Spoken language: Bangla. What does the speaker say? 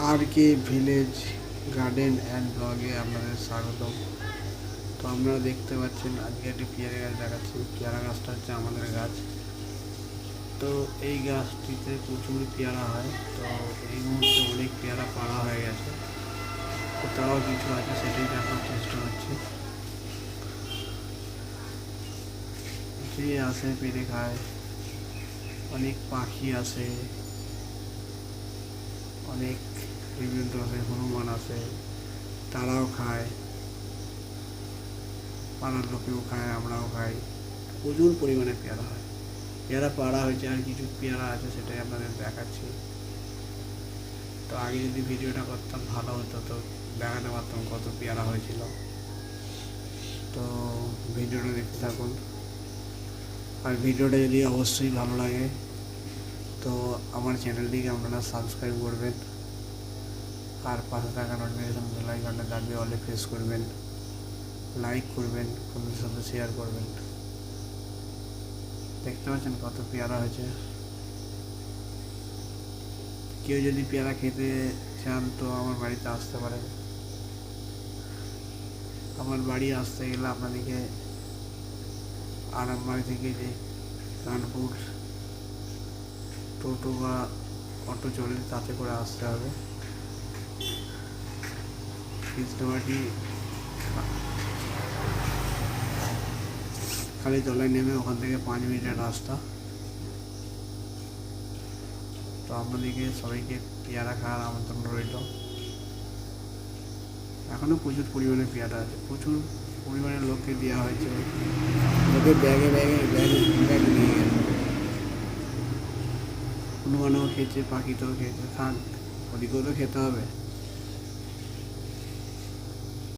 R K village garden and ব্লগে আপনাদের স্বাগতম। তো আপনারা দেখতে পাচ্ছেন, আজকে একটি পেয়ারা গাছ দেখাচ্ছি। পেয়ারা গাছটা হচ্ছে আমাদের গাছ। তো এই গাছটিতে প্রচুর পেয়ারা হয়। তো এই মুহূর্তে অনেক পেয়ারা পাড়া হয়ে গেছে। তো তাও কিছু আছে, সেটাই দেখার চেষ্টা হচ্ছে যে আসে পেরে খায়। অনেক পাখি আসে অনেক বিভিন্ন ধরনের হনুমান আছে, তারাও খায়, পাড়ার লোকেও খায়, আমরাও খাই। প্রচুর পরিমাণে পেয়ারা হয়। পেয়ারা পাড়া হয়েছে আর কিছু পেয়ারা আছে সেটাই আপনাদের দেখাচ্ছি। তো আগে যদি ভিডিওটা করতাম ভালো হতো, তো দেখাতে পারতাম কত পেয়ারা হয়েছিল। তো ভিডিওটা দেখতে থাকুন। আর ভিডিওটা যদি অবশ্যই ভালো লাগে তো আমার চ্যানেলটিকে আপনারা সাবস্ক্রাইব করবেন। আর পাশে থাকা নোটিফিকেশন বেল আইকনটা দাবিয়ে অলে প্রেস করবেন। লাইক করবেন বন্ধুদের সাথে শেয়ার করবেন। দেখতে পাচ্ছেন কত পেয়ারা হয়েছে। কেউ যদি পেয়ারা খেতে চান তো আমার বাড়িতে আসতে পারেন। আমার বাড়ি আসতে গেলে আপনাদেরকে আরামবাড়ি থেকে যে কানপুর টোটো বা অটো চলে তাতে করে আসতে হবে। কৃষ্ণবাটি খালি জলে নেমে ওখান থেকে পাঁচ মিনিটের রাস্তা। তো আপনাদেরকে সবাইকে পেয়ারা খাওয়ার আমন্ত্রণ রইল। এখনও প্রচুর পরিমাণে পেয়ারা আছে, প্রচুর পরিমাণে লোককে দেওয়া হয়েছে। লোকে ব্যাগে ব্যাগে ব্যাগে, ব্যাগ হনুমানও খেয়েছে পাখিটাও খেয়েছে থাক ওদিকেও তো খেতে হবে।